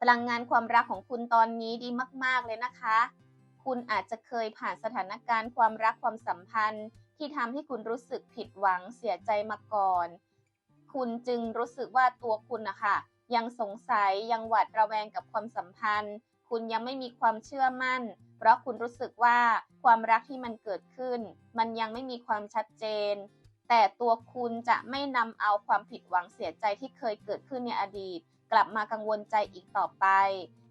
พลังงานความรักของคุณตอนนี้ดีมาก ๆ เลยนะคะ คุณอาจจะเคยผ่านสถานการณ์ความรักความสัมพันธ์ ที่ทำให้คุณรู้สึกผิดหวังเสียใจมาก่อน คุณจึงรู้สึกว่าตัวคุณนะคะยังสงสัยยังหวาดระแวงกับความสัมพันธ์ คุณยังไม่มีความเชื่อมั่น เพราะคุณรู้สึกว่าความรักที่มันเกิดขึ้น มันยังไม่มีความชัดเจน แต่ตัวคุณจะไม่นำเอาความผิดหวังเสียใจที่เคยเกิดขึ้นในอดีต กลับมากังวลใจอีกต่อไป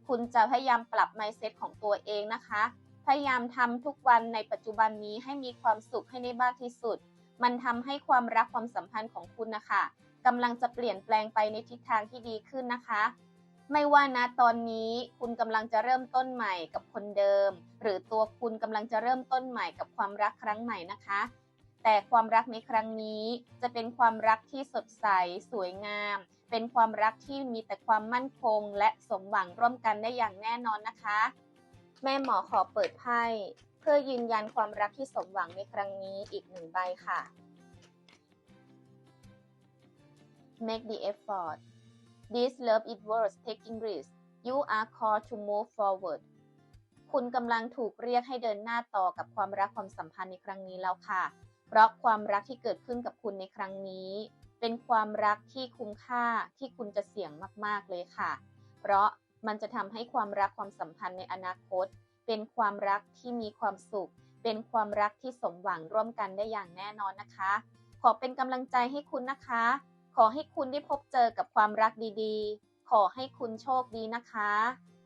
คุณจะพยายามปรับ mindset ของตัวเองนะคะ พยายามทำทุกวันในปัจจุบันนี้ให้มีความสุขให้ได้มากที่สุด มันทำให้ความรักความสัมพันธ์ของคุณนะคะกำลังจะเปลี่ยนแปลงไปในทิศทางที่ดีขึ้นนะคะ ไม่ว่านะตอนนี้คุณกำลังจะเริ่มต้นใหม่กับคนเดิม หรือตัวคุณกำลังจะเริ่มต้นใหม่กับความรักครั้งใหม่นะคะ แต่ความรักในครั้งนี้จะเป็นความรักที่สดใส สวยงาม เป็นความรักที่มีแต่ความมั่นคง และสมหวังร่วมกันได้อย่างแน่นอนนะคะ แม่หมอขอเปิดไพ่เพื่อยืนยันความรักที่สมหวังในครั้งนี้อีกหนึ่งใบค่ะ Make the effort This love is worth taking risk You are called to move forward คุณกำลังถูกเรียกให้เดินหน้าต่อกับความรักความสัมพันธ์ในครั้งนี้แล้วค่ะ เพราะความรักที่เกิดขึ้นกับคุณในครั้งนี้ เป็นความรักที่คุ้มค่าที่คุณจะเสี่ยงมากๆเลยค่ะ เพราะมันจะทำให้ความรักความสัมพันธ์ในอนาคต เป็นความรักที่มีความสุข เป็นความรักที่สมหวังร่วมกันได้อย่างแน่นอนนะคะ ขอเป็นกำลังใจให้คุณนะคะ ขอให้คุณได้พบเจอกับความรักดีๆ ขอให้คุณโชคดีนะคะ